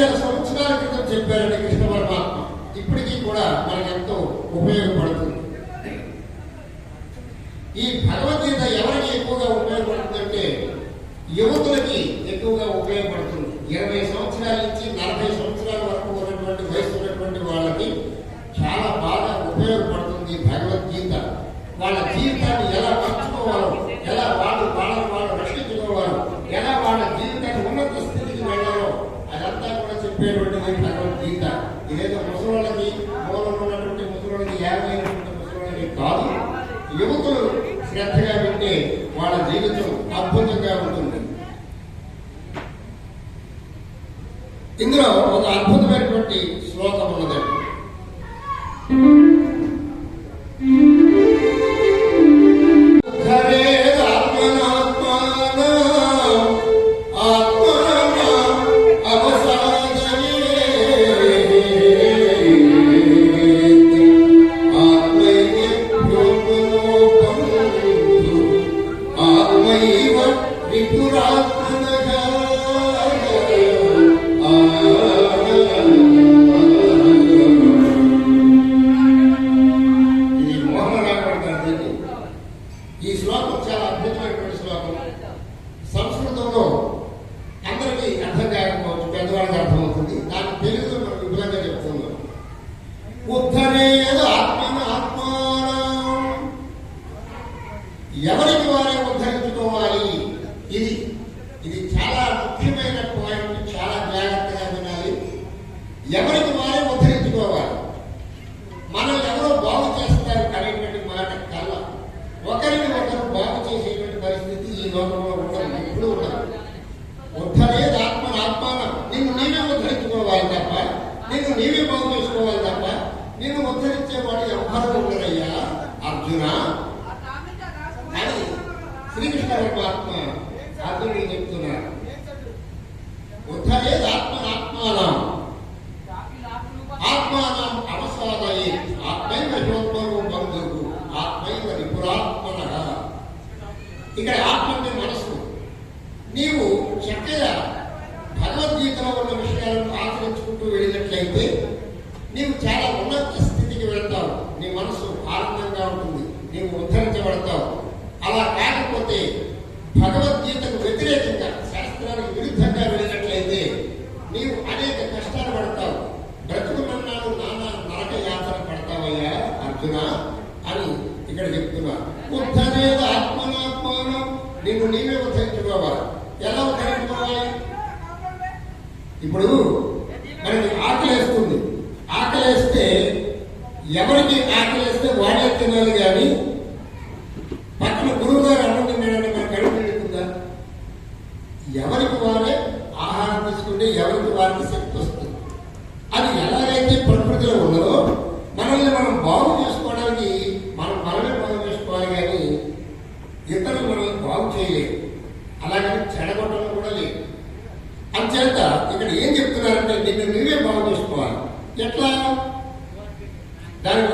వేల సంవత్సరాల క్రితం చెప్పారని కృష్ణ పరమాత్మ. ఇప్పటికీ కూడా మనకు ఎంతో ఉపయోగపడుతుంది. ఈ భగవద్గీత ఎవరికి ఎక్కువగా ఉపయోగపడుతుందంటే యువతులకి ఎక్కువగా ఉపయోగపడుతుంది. ఇరవై కాదు యువకులు శ్రద్ధగా ఉంటే వాళ్ళ జీవితం అద్భుతంగా ఉంటుంది. ఇందులో ఒక అద్భుతమైనటువంటి శ్లోకం ఉన్నదండి. Tripura, ఎవరికి వారే ఎలా ఉపయోగపడాలి ఇప్పుడు మనకి ఆకలి వేస్తుంది ఆకలి వేస్తే ఎవరికి ఆకలి వేస్తే వాడే తినాలి ఎట్లా? దానికి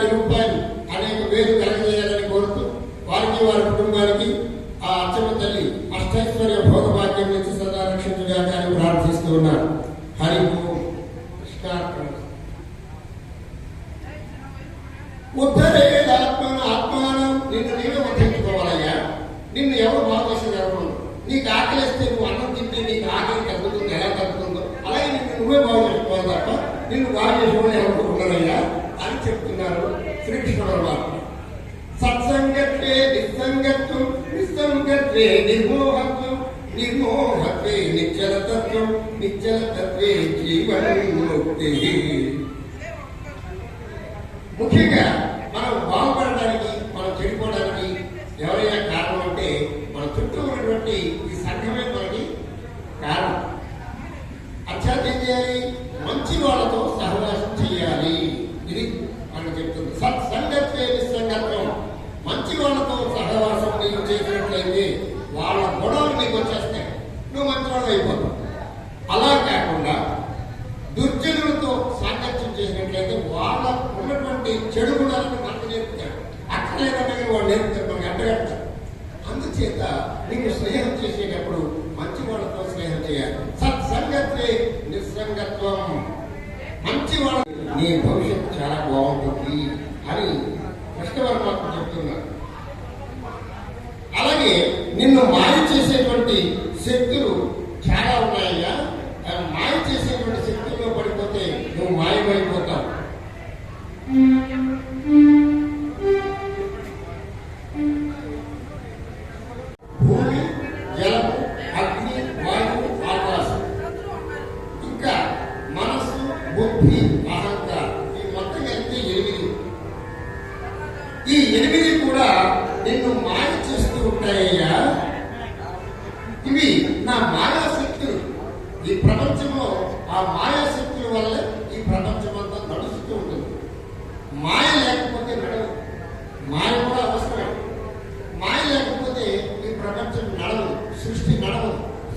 tem um pai. ni ho hatu, ni ho hatu, ni chara tatu, ni chara tatu, ni chara tatu, చెడు గుణాలను మనకు నేర్పుతాడు. అక్కర్లేదన్నా కానీ వాడు నేర్పుతారు మనకి అడ్డగడతాడు. అందుచేత నీకు స్నేహం చేసేటప్పుడు మంచి వాళ్ళతో స్నేహం చేయాలి. సత్సంగత్వే నిస్సంగత్వం. మంచి వాళ్ళ నీ భవిష్యత్తు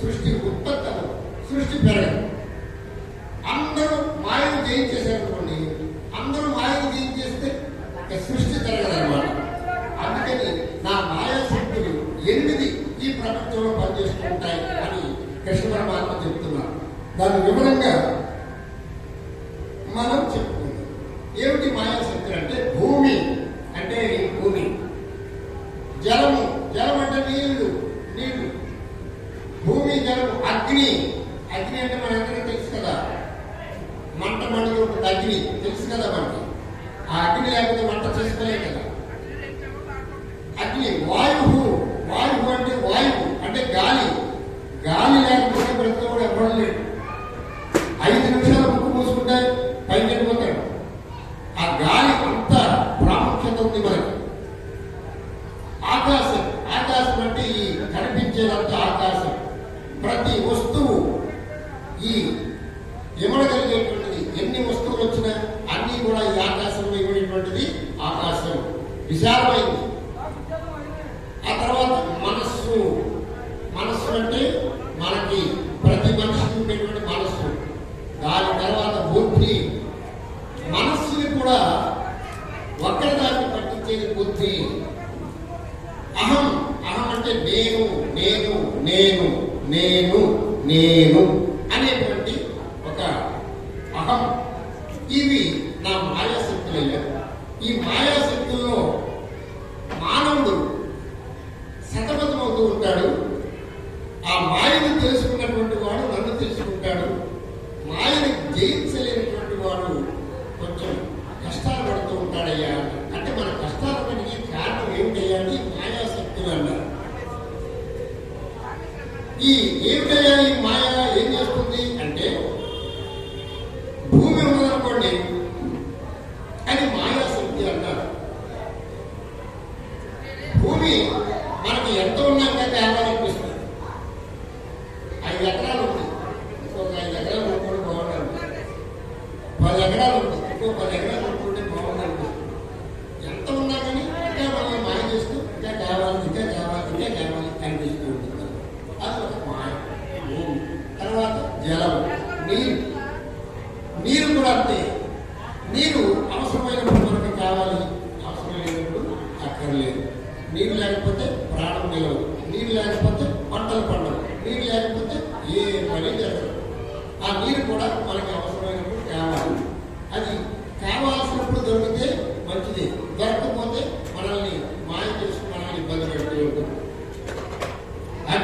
సృష్టి ఉత్పత్తి సృష్టి పెరగదు అందరూ మాయను జయించేసారనుకోండి అందరూ మాయను జయించేస్తే సృష్టి జరగదనమాట అందుకని నా మాయా శక్తులు ఎనిమిది ఈ ప్రపంచంలో పనిచేస్తూ ఉంటాయి అని కృష్ణ పరమాత్మ చెప్తున్నారు. దాని వివరంగా ఒక అగ్ని తెలుసు కదా మనకి. ఆ అగ్ని లేకపోతే వంట చేసుకోలే కదా. అగ్ని వాయువు వాయువు అంటే వాయువు అంటే గాలి. గాలి లేకపోతే బ్రతకూడదు ఎవడం లేదు తర్వాత మనస్సు. మనస్సు అంటే మనకి ప్రతి మనిషికి ఉండేటువంటి మనస్సు. దాని తర్వాత బుద్ధి. మనస్సుని కూడా ఒక్కరిదాన్ని పట్టించేది బుద్ధి. అహం. అహం అంటే నేను నేను నేను నేను నేను. చేసుకున్నటువంటి వాడు నన్ను తీసుకు poco con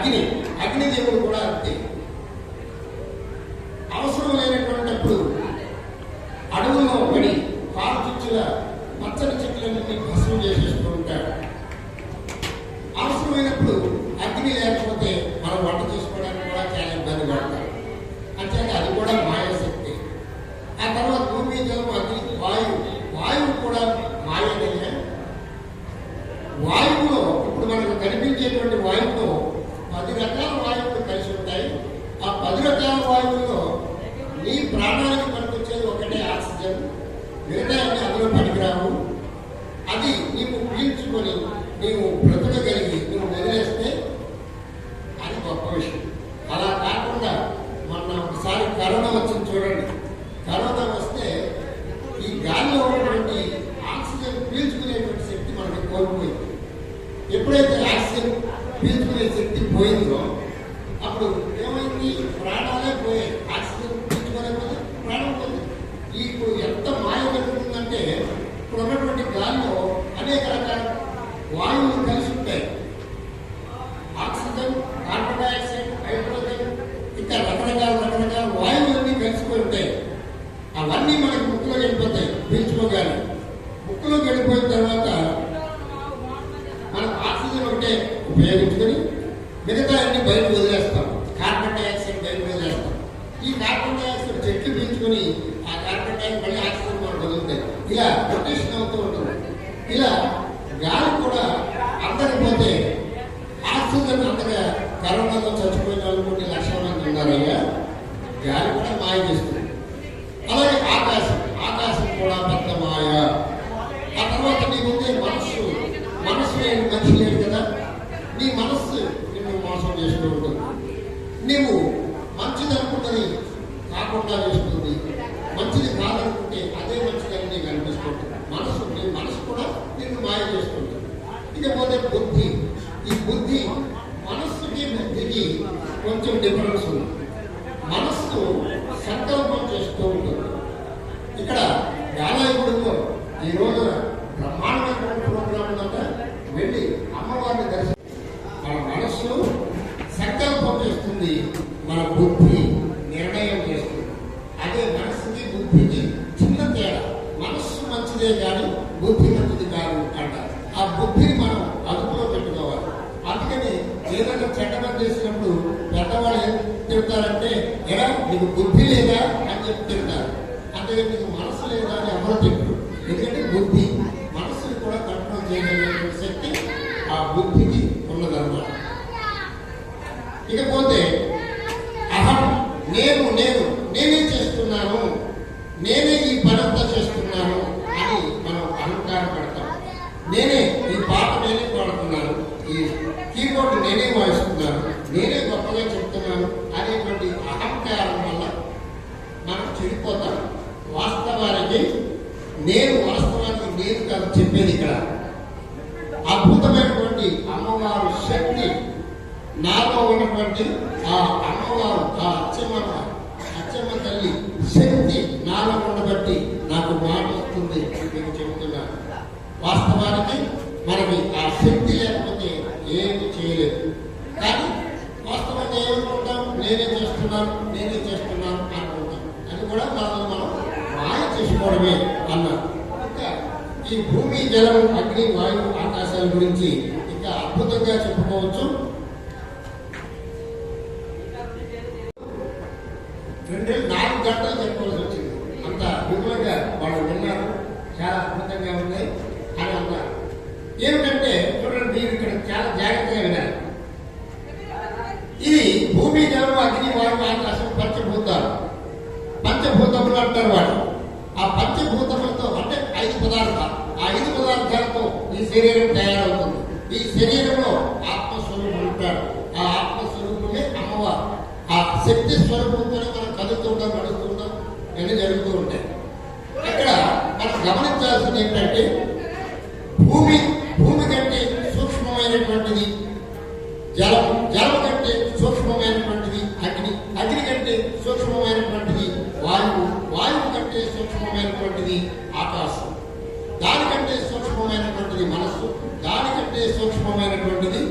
అగ్ని అగ్నిదేవుడు కూడా అంతే. నిర్ణయాన్ని అమలు పనికిరావు అది నీవు ఊహించుకొని నీవు బ్రతకగలిగి ఇప్పుడు ఉన్నటువంటి గాలిలో అనేక రకాల వాయువులు ఆక్సిజన్ అంతగా కరోనాలో చచ్చిపోయిన వాళ్ళు కొన్ని లక్షల మంది ఉన్నారయ్యా. గాలి కూడా మాయ చేస్తుంది. అలాగే ఆకాశం ఆకాశం కూడా పెద్ద మాయ. ఆ తర్వాత నీకుందే మనస్సు మనస్సు లేని మనిషి లేదు కదా. నీ మనస్సు నిన్ను మోసం చేస్తూ ఉంటుంది. నీవు మంచిది అనుకున్నది కాకుండా చేస్తుంది మంచిది కాదనుకుంటే అదే మంచిదని నీకు అనిపిస్తుంది మనసు నీ మనసు కూడా నిన్ను మాయ చేస్తుంది ఇకపోతే బుద్ధి ఈ బుద్ధి మనస్సుకి బుద్ధికి కొంచెం డిఫరెన్స్ ఉంది మనస్సు సంకల్పం చేస్తూ ఉంటుంది ఇక్కడ యాలయగుడిలో ఈ రోజు బ్రహ్మాండమైనటువంటి ప్రోగ్రాం ఉందంట వెళ్ళి అమ్మవారిని దర్శనం మన మనస్సు సంకల్పం చేస్తుంది మన బుద్ధి నిర్ణయం చేస్తుంది అదే మనస్సుకి బుద్ధికి చిన్న తేడా మనస్సు మంచిదే కానీ బుద్ధి మంచిది కాదు అంటారు ఆ బుద్ధిని మనం అదుపులో పెట్టుకోవాలి అందుకని ఏదైనా చెడ్డ పని చేసినప్పుడు పెద్దవాళ్ళు ఏం తిడతారంటే ఎలా నీకు బుద్ధి లేదా అని చెప్పి తిడతారు అంటే నీకు మనసు లేదా అని ఎవరు తిట్టరు ఎందుకంటే బుద్ధి మనసుని కూడా కంట్రోల్ చేయగలిగినటువంటి శక్తి ఆ బుద్ధికి ఉన్నదన్నమాట ఇకపోతే అహం నేను నేను నేనే చేస్తున్నాను నేనే ఈ పనంతా చేస్తున్నాను అని మనం అహంకారం పడతాం నేనే ఈ పాట నేనే పాడుతున్నాను ఈ కీబోర్డ్ నేనే వాయిస్తున్నాను నేనే గొప్పగా చెప్తున్నాను అనేటువంటి అహంకారం వల్ల మనం చెడిపోతాం వాస్తవానికి నేను వాస్తవానికి నేను కాదు చెప్పేది ఇక్కడ అద్భుతమైనటువంటి అమ్మవారు శక్తి నాలో ఉన్నటువంటి ఆ అమ్మవారు ఆ అచ్చమ్మ అచ్చమ్మ తల్లి శక్తి నాలో ఉండబట్టి నాకు మాట వస్తుంది నేను చెబుతున్నాను. వాస్తవానికి మనకి ఆ శక్తి లేకపోతే ఏమి చేయలేదు. కానీ వాస్తవంగా ఏమనుకుంటాం నేనే చేస్తున్నాను నేనే చేస్తున్నాను అనుకుంటాం. అది కూడా మనం మనం మాయ చేసుకోవడమే అన్నారు. ఇంకా ఈ భూమి జలం అగ్ని వాయువు ఆకాశాల గురించి ఇంకా అద్భుతంగా చెప్పుకోవచ్చు. నాలుగు వచ్చింది. అంత విపులంగా వాళ్ళు విన్నారు. చాలా అద్భుతంగా ఉన్నాయి. అని అన్నారు ఏమిటంటే చూడండి మీరు ఇక్కడ చాలా జాగ్రత్తగా వినాలి. ఇది భూమి జలం అగ్ని వాయువు ఆకాశం పంచభూతాలు. పంచభూతములు అంటారు వాడు ఆ పంచభూతములతో అంటే ఐదు పదార్థాలు. ఆ ఐదు పదార్థాలతో ఈ శరీరం తయారవుతుంది. ఈ శరీరంలో ఆత్మస్వరూపుడు ఉంటాడు ఆ ఆత్మస్వరూపుడే అమ్మవారు ఆ శక్తి స్వరూపంతోనే మనం కదులుతూ ఉంటాం నడుస్తూ ఉంటాం ఇవన్నీ జరుగుతూ ఉంటాయి ఇక్కడ మనం చెప్తున్నది ఏంటంటే భూమి భూమి కంటే సూక్ష్మమైనటువంటిది జలం జలం కంటే సూక్ష్మమైనటువంటిది అగ్ని అగ్ని కంటే సూక్ష్మమైనటువంటిది వాయువు వాయువు కంటే సూక్ష్మమైనటువంటిది ఆకాశం. దానికంటే సూక్ష్మమైనటువంటిది మనస్సు దానికంటే సూక్ష్మమైనటువంటిది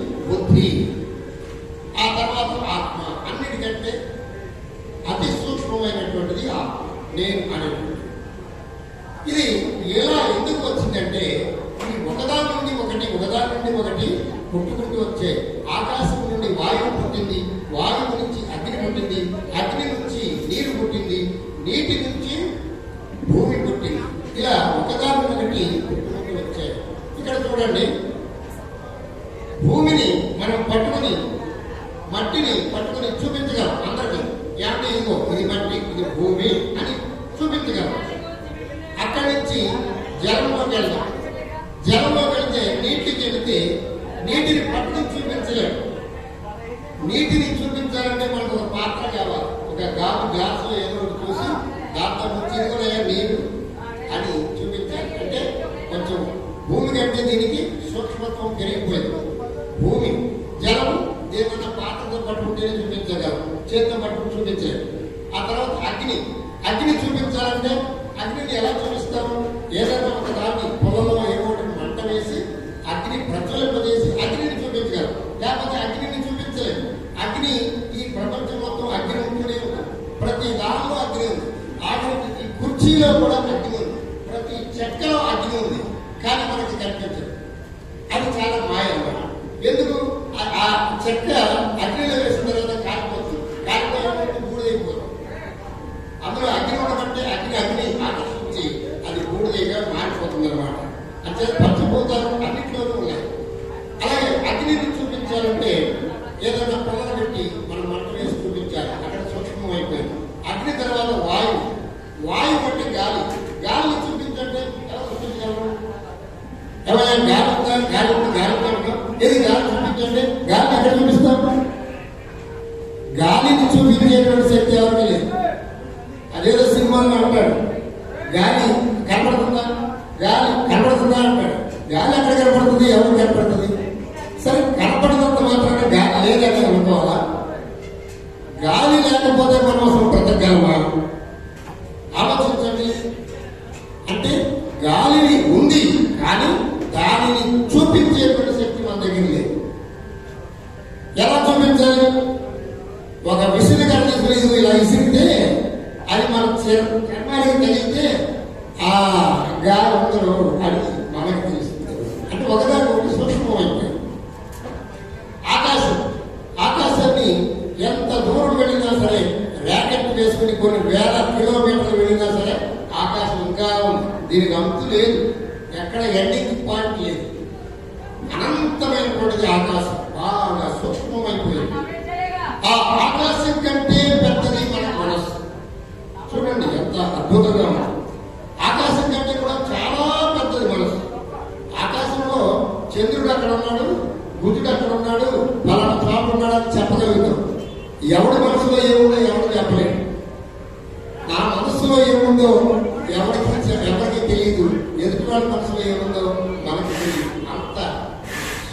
సరిపోయా నేను అని చూపించారు. అంటే కొంచెం భూమి కంటే దీనికి సూక్ష్మత్వం పెరిగిపోయింది. భూమి జలం దేవుడు పాత్రతో పట్టుకుంటేనే చూపించగలరు. చేతితో పట్టుకుని చూపించారు ఆ తర్వాత అగ్ని అగ్ని చూపించాలంటే అగ్నిని ఎలా ఎందుకు? ఆ చెక్క గాలిని నుంచి పీల్చేటువంటి శక్తి ఎవరికి లేదు. అదేదో సినిమాలో అంటాడు గాలి కనపడుతుందా? గాలి కనపడుతుందా అంటాడు. గాలి ఎక్కడ కనపడుతుంది ఎవరు కనపడుతుంది? గుడి అక్కడ ఉన్నాడు పలానా చోట ఉన్నాడు అని చెప్పగలుగుతాం. ఎవడి మనసులో ఏముందో ఎవరు చెప్పలేదు ఆ మనసులో ఏముందో ఎవరికి ఎవరికి తెలియదు ఎదుటి వాళ్ళ మనసులో ఏముందో మనకు తెలియదు అంత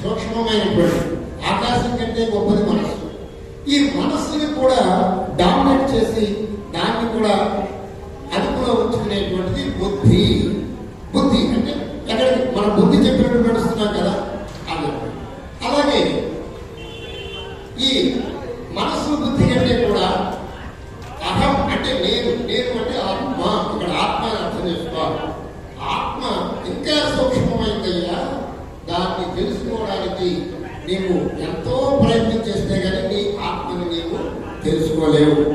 సూక్ష్మమైన ఆకాశం కంటే గొప్పది మనస్సు. ఈ మనస్సుని కూడా డామినేట్ చేసి దాన్ని కూడా escolheu